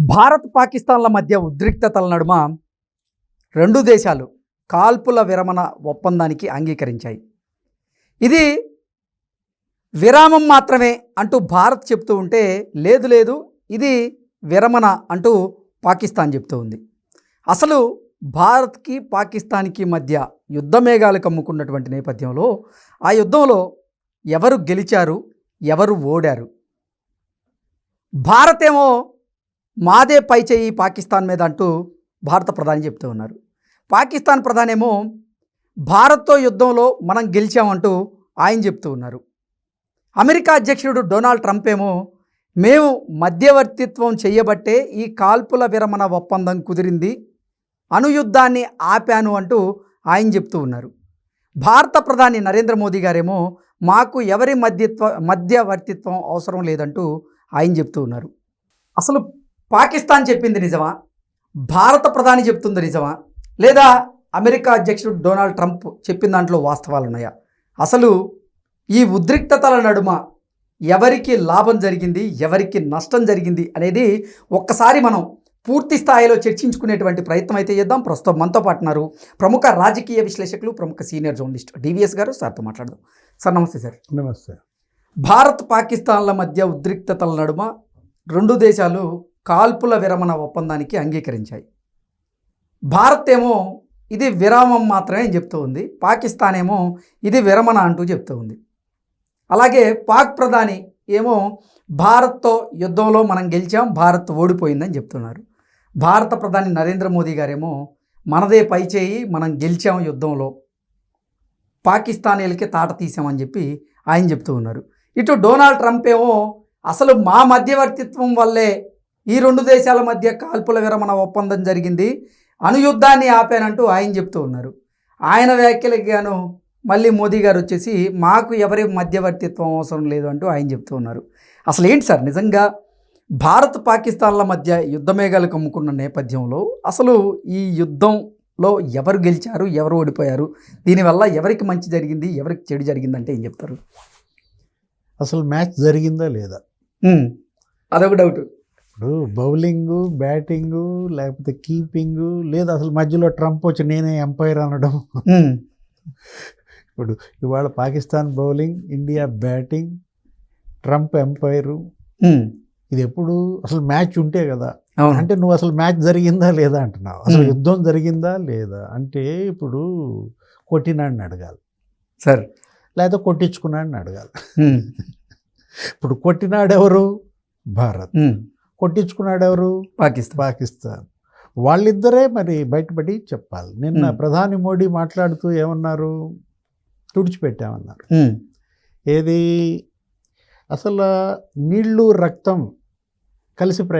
భారత్ పాకిస్తాన్ల మధ్య ఉద్రిక్తతల నడుమ రెండు దేశాలు కాల్పుల విరమణ ఒప్పందానికి అంగీకరించాయి. ఇది విరామం మాత్రమే అంటూ భారత్ చెప్తూ ఉంటే లేదు లేదు ఇది విరమణ అంటూ పాకిస్తాన్ చెప్తూ ఉంది. అసలు భారత్కి పాకిస్తాన్కి మధ్య యుద్ధ మేఘాలు కమ్ముకున్నటువంటి నేపథ్యంలో ఆ యుద్ధంలో ఎవరు గెలిచారు ఎవరు ఓడారు? భారత్ ఏమో మాదే పై చేయి పాకిస్తాన్ మీద అంటూ భారత ప్రధాని చెప్తూ ఉన్నారు. పాకిస్తాన్ ప్రధానేమో భారత్తో యుద్ధంలో మనం గెలిచామంటూ ఆయన చెప్తూ ఉన్నారు. అమెరికా అధ్యక్షుడు డొనాల్డ్ ట్రంప్ ఏమో మేము మధ్యవర్తిత్వం చేయబట్టే ఈ కాల్పుల విరమణ ఒప్పందం కుదిరింది అనుయుద్ధాన్ని ఆపాను అంటూ ఆయన చెప్తూ ఉన్నారు. భారత ప్రధాని నరేంద్ర మోదీ గారేమో మాకు ఎవరి మధ్యత్వ మధ్యవర్తిత్వం అవసరం లేదంటూ ఆయన చెప్తూ ఉన్నారు. అసలు పాకిస్తాన్ చెప్పింది నిజమా? భారత ప్రధాని చెప్తుంది నిజమా? లేదా అమెరికా అధ్యక్షుడు డొనాల్డ్ ట్రంప్ చెప్పిన దాంట్లో వాస్తవాలు ఉన్నాయా? అసలు ఈ ఉద్రిక్తతల నడుమ ఎవరికి లాభం జరిగింది ఎవరికి నష్టం జరిగింది అనేది ఒక్కసారి మనం పూర్తి స్థాయిలో చర్చించుకునేటువంటి ప్రయత్నం అయితే చేద్దాం. ప్రస్తుతం మనతో పాటు ఉన్నారు ప్రముఖ రాజకీయ విశ్లేషకులు ప్రముఖ సీనియర్ జర్నలిస్ట్ డివిఎస్ గారు. సార్తో మాట్లాడదాం. సార్ నమస్తే సార్. నమస్తే. భారత్ పాకిస్తాన్ల మధ్య ఉద్రిక్తతల నడుమ రెండు దేశాలు కాల్పుల విరమణ ఒప్పందానికి అంగీకరించాయి. భారత్ ఏమో ఇది విరామం మాత్రమే చెప్తూ ఉంది. పాకిస్తాన్ ఏమో ఇది విరమణ అంటూ చెప్తూ ఉంది. అలాగే పాక్ ప్రధాని ఏమో భారత్తో యుద్ధంలో మనం గెలిచాం భారత్ ఓడిపోయిందని చెప్తున్నారు. భారత ప్రధాని నరేంద్ర మోదీ గారేమో మనదే పై చేయి మనం గెలిచాం యుద్ధంలో పాకిస్తానీలకి తాట తీసామని చెప్పి ఆయన చెప్తూ ఉన్నారు. ఇటు డొనాల్డ్ ట్రంప్ ఏమో అసలు మా మధ్యవర్తిత్వం వల్లే ఈ రెండు దేశాల మధ్య కాల్పుల విరమణ ఒప్పందం జరిగింది. అణుయుద్ధాన్ని ఆపానంటూ ఆయన చెప్తూ ఉన్నారు. ఆయన వ్యాఖ్యలకు గాను మళ్ళీ మోదీ గారు వచ్చేసి మాకు ఎవరి మధ్యవర్తిత్వం అవసరం లేదు అంటూ ఆయన చెప్తూ ఉన్నారు. అసలు ఏంటి సార్ నిజంగా భారత్ పాకిస్తాన్ల మధ్య యుద్ధ మేఘాలు కమ్ముకున్న నేపథ్యంలో అసలు ఈ యుద్ధంలో ఎవరు గెలిచారు ఎవరు ఓడిపోయారు దీనివల్ల ఎవరికి మంచి జరిగింది ఎవరికి చెడు జరిగిందంటే ఏం చెప్తారు? అసలు మ్యాచ్ జరిగిందా లేదా? అదొక డౌట్. ఇప్పుడు బౌలింగు బ్యాటింగు లేకపోతే కీపింగు లేదా అసలు మధ్యలో ట్రంప్ వచ్చి నేనే ఎంపైర్ అనడం. ఇప్పుడు ఇవాళ Pakistan bowling India batting Trump umpire. ఇది ఎప్పుడు అసలు మ్యాచ్ ఉంటే కదా. అంటే నువ్వు అసలు మ్యాచ్ జరిగిందా లేదా అంటున్నావు. అసలు. యుద్ధం జరిగిందా లేదా? అంటే ఇప్పుడు కొట్టినాడిని అడగాలి. సార్. లేదా కొట్టించుకున్నాడిని అడగాలి. ఇప్పుడు కొట్టినాడు ఎవరు భారత్ కొట్టించుకున్నాడు ఎవరు? పాకిస్తాన్. పాకిస్తాన్. వాళ్ళిద్దరే మరి బయటపడి చెప్పాలి. నిన్న. ప్రధాని మోడీ మాట్లాడుతూ ఏమన్నారు? తుడిచిపెట్టామన్నారు. ఏది? అసలు నీళ్ళు రక్తం కలిసి ప్ర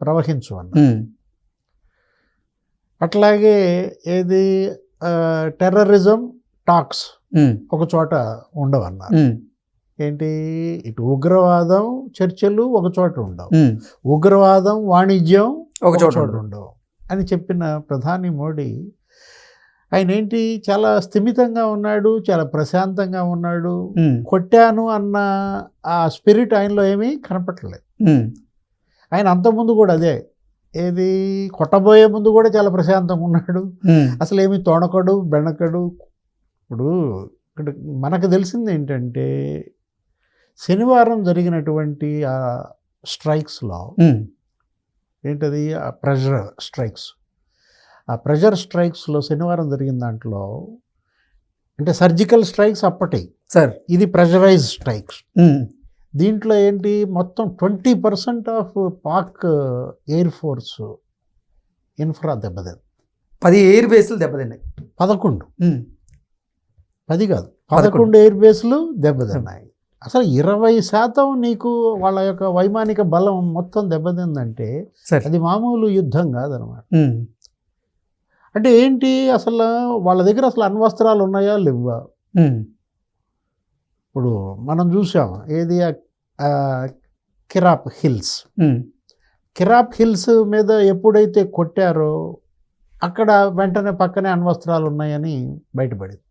ప్రవహించు అన్న అట్లాగే ఏది? టెర్రరిజం టాక్స్ ఒక చోట ఉండవన్నారు. ఏంటి? ఇటు ఉగ్రవాదం చర్చలు ఒక చోట ఉండవు. ఉగ్రవాదం వాణిజ్యం ఒక చోట. ఉండవు. అని చెప్పిన ప్రధాని మోడీ ఆయన ఏంటి? చాలా స్థిమితంగా ఉన్నాడు చాలా ప్రశాంతంగా ఉన్నాడు. కొట్టాను అన్న ఆ స్పిరిట్ ఆయనలో ఏమీ కనపట్టలేదు ఆయన అంతకుముందు కూడా అదే. ఏది? కొట్టబోయే ముందు కూడా చాలా ప్రశాంతంగా ఉన్నాడు. అసలు ఏమి తొణకడు బెణకడు ఇప్పుడు ఇక్కడ మనకు తెలిసింది ఏంటంటే శనివారం జరిగినటువంటి ఆ స్ట్రైక్స్లో ఏంటది? ఆ ప్రెషర్ స్ట్రైక్స్. ఆ ప్రెషర్ స్ట్రైక్స్లో శనివారం జరిగిన దాంట్లో అంటే సర్జికల్ స్ట్రైక్స్ అప్పటి. సార్. ఇది ప్రెషరైజ్ స్ట్రైక్స్. దీంట్లో ఏంటి? మొత్తం twenty percent of Pak air force infra దెబ్బతింది. పది ఎయిర్ బేస్లు దెబ్బతిన్నాయి. పదకొండు. పది కాదు. పదకొండు ఎయిర్ బేస్లు దెబ్బతిన్నాయి. అసలు ఇరవై శాతం నీకు వాళ్ళ యొక్క వైమానిక బలం మొత్తం దెబ్బతిందంటే అది మామూలు యుద్ధం కాదనమాట. అంటే ఏంటి అసలు వాళ్ళ దగ్గర అసలు అణ్వస్త్రాలు ఉన్నాయా లేవా? ఇప్పుడు మనం చూసాం ఏది కిరాప్ హిల్స్. కిరాప్ హిల్స్ మీద ఎప్పుడైతే కొట్టారో అక్కడ వెంటనే పక్కనే అణ్వస్త్రాలు ఉన్నాయని బయటపడింది.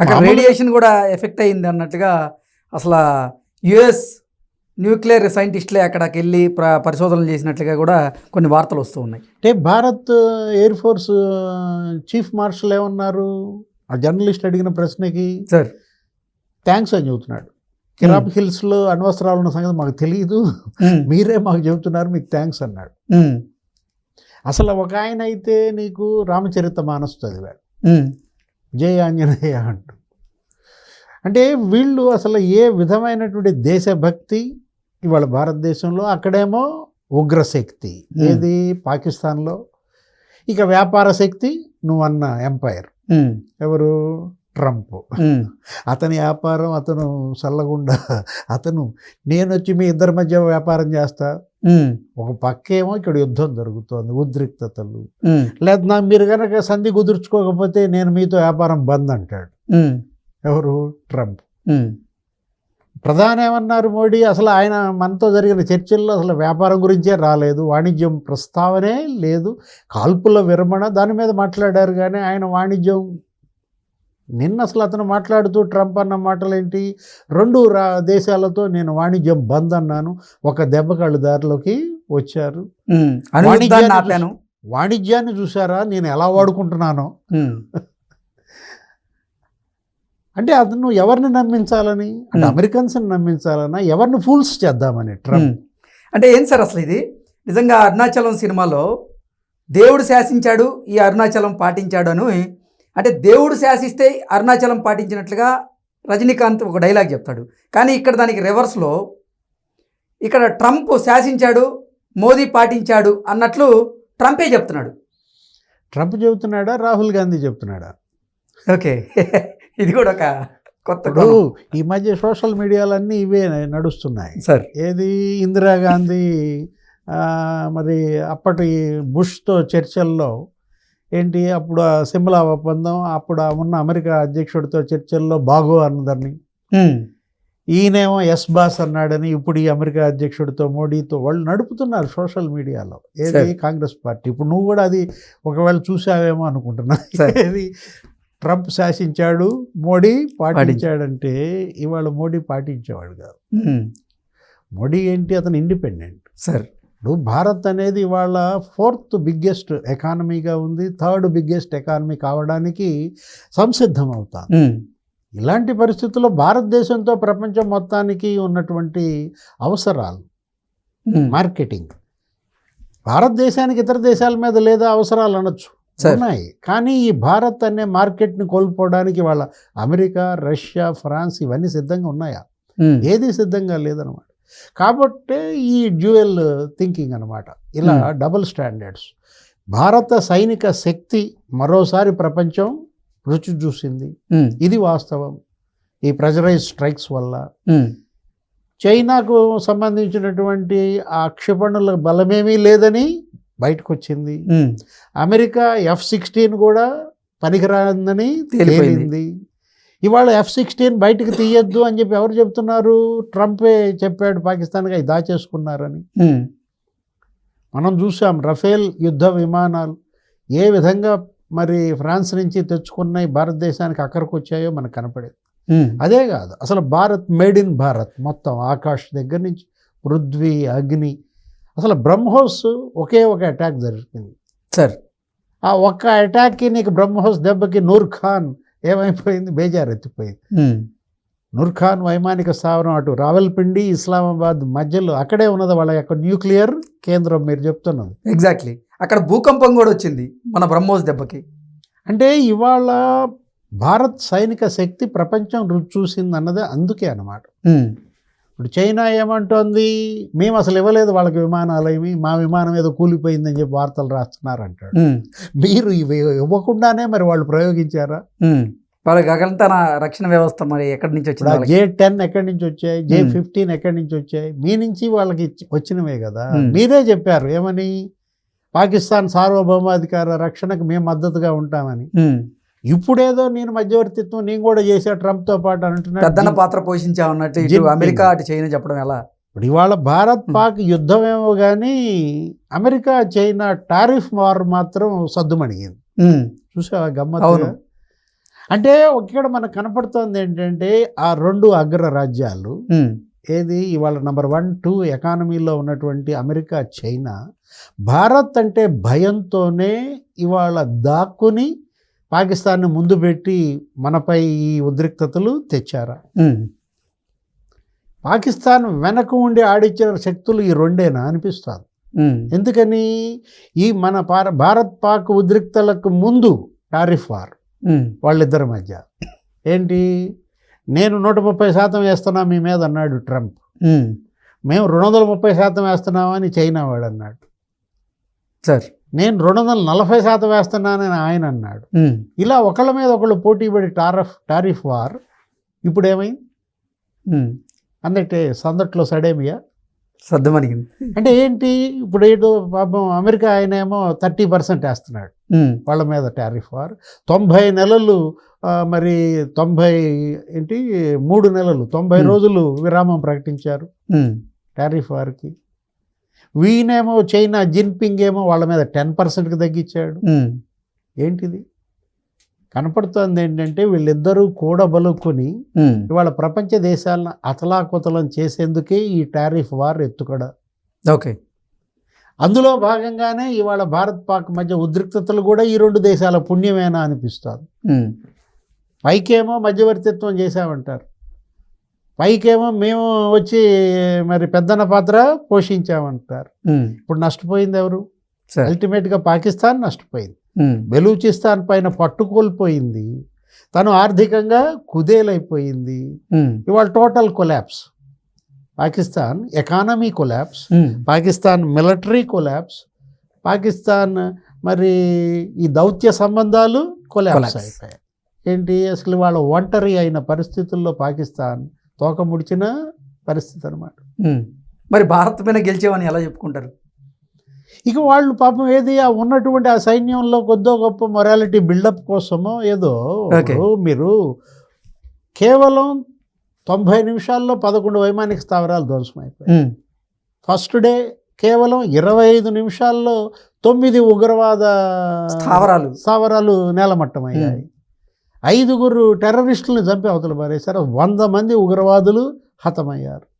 అక్కడ రేడియేషన్ కూడా ఎఫెక్ట్ అయింది అన్నట్టుగా అసలు యుఎస్ న్యూక్లియర్ సైంటిస్టులే అక్కడికి వెళ్ళి ప్ర పరిశోధనలు చేసినట్లుగా కూడా కొన్ని వార్తలు వస్తూ ఉన్నాయి. అంటే Bharat air force chief marshal ఏమన్నారు? ఆ జర్నలిస్ట్ అడిగిన ప్రశ్నకి సార్ థ్యాంక్స్ అని చెబుతున్నాడు. కిరాప్ హిల్స్లో అనవసరాలు ఉన్న సంగతి మాకు తెలియదు. ఉమ్, మీరే మాకు చెబుతున్నారు మీకు థ్యాంక్స్ అన్నాడు. ఉమ్, అసలు ఒక ఆయన అయితే నీకు రామచరిత మానస్ చదివాడు. జయ ఆంజనేయ అంటూ. అంటే వీళ్ళు అసలు ఏ విధమైనటువంటి దేశభక్తి ఇవాళ భారతదేశంలో అక్కడేమో ఉగ్రశక్తి. ఏది? పాకిస్తాన్లో. ఇక వ్యాపార శక్తి నువ్వు అన్న ఎంపైర్ ఎవరు? ట్రంప్. అతని వ్యాపారం అతను చల్లగుండా అతను నేను వచ్చి మీ ఇద్దరి మధ్య వ్యాపారం చేస్తా. ఒక పక్కేమో ఇక్కడ యుద్ధం జరుగుతోంది ఉద్రిక్తతలు. లేదా నా మీరు కనుక సంధి కుదుర్చుకోకపోతే నేను మీతో వ్యాపారం బంద్ అంటాడు. ఎవరు? ట్రంప్. ప్రధాని ఏమన్నారు మోడీ? అసలు ఆయన మనతో జరిగిన చర్చల్లో అసలు వ్యాపారం గురించే రాలేదు. వాణిజ్యం ప్రస్తావనే లేదు. కాల్పుల విరమణ దాని మీద మాట్లాడారు కానీ ఆయన వాణిజ్యం నిన్న అసలు అతను మాట్లాడుతూ ట్రంప్ అన్న మాటలు ఏంటి రెండు రా దేశాలతో నేను వాణిజ్యం బంద్ అన్నాను ఒక దెబ్బ కళ్ళు దారిలోకి వచ్చారు. వాణిజ్యాన్ని చూసారా నేను ఎలా వాడుకుంటున్నానో? అంటే అతను ఎవరిని నమ్మించాలని? అంటే. అమెరికన్స్ని నమ్మించాలన్నా ఎవరిని ఫూల్స్ చేద్దామని ట్రంప్. అంటే ఏం సార్ అసలు ఇది? నిజంగా అరుణాచలం సినిమాలో దేవుడు శాసించాడు ఈ అరుణాచలం పాటించాడు అని అంటే దేవుడు శాసిస్తే అరుణాచలం పాటించినట్లుగా రజనీకాంత్ ఒక డైలాగ్ చెప్తాడు. కానీ ఇక్కడ దానికి రివర్స్లో ఇక్కడ ట్రంప్ శాసించాడు మోదీ పాటించాడు అన్నట్లు ట్రంపే చెప్తున్నాడు. ట్రంప్ చెబుతున్నాడా రాహుల్ గాంధీ చెప్తున్నాడా ఓకే. ఇది కూడా ఒక కొత్త. ఈ మధ్య సోషల్ మీడియాలన్నీ ఇవే నడుస్తున్నాయి. సార్. ఏది ఇందిరాగాంధీ మరి అప్పటి బుష్తో చర్చల్లో ఏంటి? అప్పుడు ఆ సిమ్లా ఒప్పందం అప్పుడు ఆ ఉన్న అమెరికా అధ్యక్షుడితో చర్చల్లో బాగో అన్నదాన్ని. ఈయనేమో ఎస్ బాస్ అన్నాడని ఇప్పుడు ఈ అమెరికా అధ్యక్షుడితో మోడీతో వాళ్ళు నడుపుతున్నారు సోషల్ మీడియాలో. ఏది. కాంగ్రెస్ పార్టీ. ఇప్పుడు నువ్వు కూడా అది ఒకవేళ చూసావేమో అనుకుంటున్నా. ఏది? ట్రంప్ శాసించాడు మోడీ పాటించాడంటే ఇవాళ మోడీ పాటించేవాడు కాదు. మోడీ ఏంటి? అతను ఇండిపెండెంట్. సార్. ఇప్పుడు భారత్ అనేది ఇవాళ ఫోర్త్ బిగ్గెస్ట్ ఎకానమీగా ఉంది. థర్డ్ బిగ్గెస్ట్ ఎకానమీ కావడానికి సంసిద్ధం అవుతాను ఇలాంటి పరిస్థితుల్లో భారతదేశంతో ప్రపంచం మొత్తానికి ఉన్నటువంటి అవసరాలు మార్కెటింగ్. భారతదేశానికి ఇతర దేశాల మీద లేదా అవసరాలు అనొచ్చు. ఉన్నాయి. కానీ ఈ భారత్ అనే మార్కెట్ని కోల్పోవడానికి వాళ్ళ అమెరికా రష్యా ఫ్రాన్స్ ఇవన్నీ సిద్ధంగా ఉన్నాయా? ఏది సిద్ధంగా లేదనమాట. కాబట్టి ఈ డ్యూయల్ థింకింగ్ అనమాట ఇలా Hmm. Double standards. భారత సైనిక శక్తి మరోసారి ప్రపంచం రుచి చూసింది. ఉమ్, ఇది వాస్తవం. ఈ ప్రెజరైజ్ స్ట్రైక్స్ వల్ల. ఉమ్, చైనాకు సంబంధించినటువంటి ఆ క్షిపణుల బలమేమీ లేదని బయటకు వచ్చింది అమెరికా ఎఫ్ సిక్స్టీన్ కూడా పనికిరాందని. తేలింది. ఇవాళ ఎఫ్ సిక్స్టీన్ బయటకు తీయొద్దు అని చెప్పి ఎవరు చెప్తున్నారు? ట్రంపే చెప్పాడు పాకిస్తాన్గా ఇది దాచేసుకున్నారని. మనం చూసాం రఫేల్ యుద్ధ విమానాలు ఏ విధంగా మరి ఫ్రాన్స్ నుంచి తెచ్చుకున్నాయి భారతదేశానికి అక్కడికి వచ్చాయో మనకు కనపడేది. అదే కాదు అసలు భారత్ మేడ్ ఇన్ భారత్ మొత్తం ఆకాష్ దగ్గర నుంచి పృథ్వీ అగ్ని అసలు బ్రహ్మోస్ ఒకే ఒక అటాక్ జరిగింది. సార్. ఆ ఒక్క అటాక్కి నీకు బ్రహ్మోస్ దెబ్బకి నూర్ ఖాన్ ఏమైపోయింది? బేజారెత్తిపోయింది. ఉమ్, నూర్ ఖాన్ వైమానిక స్థావరం అటు రావల్పిండి ఇస్లామాబాద్ మధ్యలో అక్కడే ఉన్నది వాళ్ళ యొక్క న్యూక్లియర్ కేంద్రం మీరు చెప్తున్నది. ఎగ్జాక్ట్లీ. అక్కడ భూకంపం కూడా వచ్చింది మన బ్రహ్మోస్ దెబ్బకి. అంటే ఇవాళ భారత్ సైనిక శక్తి ప్రపంచం రుచి చూసింది అన్నది అందుకే అన్నమాట. ఇప్పుడు చైనా ఏమంటోంది? మేము అసలు ఇవ్వలేదు వాళ్ళకి విమానాలు ఏమి? మా విమానం ఏదో కూలిపోయిందని చెప్పి వార్తలు రాస్తున్నారు అంటాడు మీరు ఇవి ఇవ్వకుండానే మరి వాళ్ళు ప్రయోగించారా. వాళ్ళకి రక్షణ వ్యవస్థ మరి ఎక్కడి నుంచి వచ్చింది? జే టెన్ ఎక్కడి నుంచి వచ్చాయి? జే. ఫిఫ్టీన్ ఎక్కడి నుంచి వచ్చాయి? మీ నుంచి వాళ్ళకి వచ్చినవే కదా. మీరే చెప్పారు ఏమని? పాకిస్తాన్ సార్వభౌమాధికార రక్షణకు మేము మద్దతుగా ఉంటామని. ఇప్పుడేదో నేను మధ్యవర్తిత్వం నేను కూడా చేసా ట్రంప్తో పాటు పెద్దన అంటున్నాడు పాత్ర పోషించామన్నట్టు ఇటు జిన్పింగ్. అమెరికా అటు చైనా చెప్పడం ఎలా? ఇప్పుడు ఇవాళ భారత్. పాక్ యుద్ధమేమో కానీ అమెరికా చైనా టారిఫ్ వార్ మాత్రం సద్దుమణిగింది. అవును. గమ్మత్తుగా అంటే ఇక్కడ మనకు కనపడుతోంది ఏంటంటే ఆ రెండు అగ్ర రాజ్యాలు ఏది? ఇవాళ నెంబర్ వన్ టూ ఎకానమీలో ఉన్నటువంటి అమెరికా చైనా భారత్ అంటే భయంతోనే ఇవాళ దాక్కుని పాకిస్తాన్ని ముందు పెట్టి మనపై ఈ ఉద్రిక్తతలు తెచ్చారా? పాకిస్తాన్ వెనక ఉండి ఆడిచ్చిన శక్తులు ఈ రెండేనా అనిపిస్తుంది. ఎందుకని? ఈ మన భారత్ పాక్ ఉద్రిక్తలకు ముందు టారిఫ్ వార్. వాళ్ళిద్దరి మధ్య. ఏంటి? నేను నూట ముప్పై శాతం వేస్తున్నా మీ మీద అన్నాడు ట్రంప్. మేము రెండు వందల ముప్పై శాతం వేస్తున్నామని చైనా వాడు అన్నాడు. సార్. నేను రెండు వందల నలభై శాతం వేస్తున్నానని ఆయన అన్నాడు. ఇలా ఒకళ్ళ మీద ఒకళ్ళు పోటీ పడి టారఫ్ టారిఫ్ వార్ ఇప్పుడు ఏమైంది అందుకే సందట్లో సడేమియా? సర్దమణిగింది. అంటే ఏంటి? ఇప్పుడు ఏదో పాపం అమెరికా ఆయన ఏమో థర్టీ పర్సెంట్ వేస్తున్నాడు వాళ్ళ మీద టారిఫ్ వార్. తొంభై నెలలు మరి తొంభై ఏంటి? మూడు నెలలు తొంభై. రోజులు విరామం ప్రకటించారు టారిఫ్ వార్కి. వీనేమో చైనా జిన్పింగ్ ఏమో వాళ్ళ మీద టెన్ పర్సెంట్కి తగ్గించాడు. ఏంటిది? కనపడుతోంది ఏంటంటే వీళ్ళిద్దరూ కూడబలుకొని ఇవాళ ప్రపంచ దేశాలను అతలాకుతలం చేసేందుకే ఈ టారిఫ్ వార్ ఎత్తుకడ. ఓకే. అందులో భాగంగానే ఇవాళ భారత్ పాక్ మధ్య ఉద్రిక్తతలు కూడా ఈ రెండు దేశాల పుణ్యమేనా అనిపిస్తుంది. పైకేమో మధ్యవర్తిత్వం చేశామంటారు. పైకేమో మేము వచ్చి మరి పెద్దన్న పాత్ర పోషించామంటారు. ఇప్పుడు నష్టపోయింది ఎవరు? అల్టిమేట్గా పాకిస్తాన్ నష్టపోయింది. బెలూచిస్తాన్ పైన పట్టు కోల్పోయింది తను ఆర్థికంగా కుదేలైపోయింది. ఇవాళ total collapse. Pakistan economy collapse. Pakistan military collapse. Pakistan మరి ఈ దౌత్య సంబంధాలు కొలాప్స్. అయిపోయాయి. ఏంటి? అసలు వాళ్ళ ఒంటరి అయిన పరిస్థితుల్లో పాకిస్తాన్ తోక ముడిచిన పరిస్థితి అనమాట. మరి భారత్ పైన గెలిచేవని ఎలా చెప్పుకుంటారు? ఇక వాళ్ళు పాపం ఏది ఆ ఉన్నటువంటి ఆ సైన్యంలో కొద్దో గొప్ప మొరాలిటీ బిల్డప్ కోసమో ఏదో మీరు కేవలం తొంభై నిమిషాల్లో పదకొండు వైమానిక స్థావరాలు ధ్వంసమైపోయాయి. ఫస్ట్ డే కేవలం ఇరవై ఐదు నిమిషాల్లో తొమ్మిది ఉగ్రవాద స్థావరాలు. స్థావరాలు నేలమట్టమయ్యాయి. ఐదుగురు టెర్రరిస్టులను చంపి అవతల పారేశారు. వంద మంది ఉగ్రవాదులు హతమయ్యారు.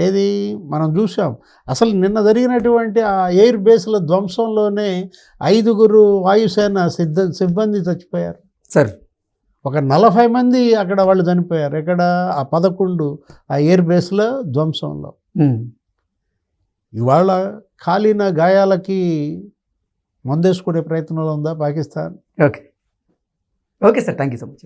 ఏది? మనం చూసాం అసలు నిన్న జరిగినటువంటి ఆ ఎయిర్ బేస్ల ధ్వంసంలోనే ఐదుగురు వాయుసేన సిద్ధ సిబ్బంది చచ్చిపోయారు. సార్. ఒక నలభై మంది అక్కడ వాళ్ళు చనిపోయారు. ఎక్కడ? ఆ పదకొండు ఆ ఎయిర్ బేస్ల ధ్వంసంలో. ఇవాళ కాలిన గాయాలకి మందేసుకునే ప్రయత్నంలో ఉందా Pakistan? Okay. Okay sir thank you so much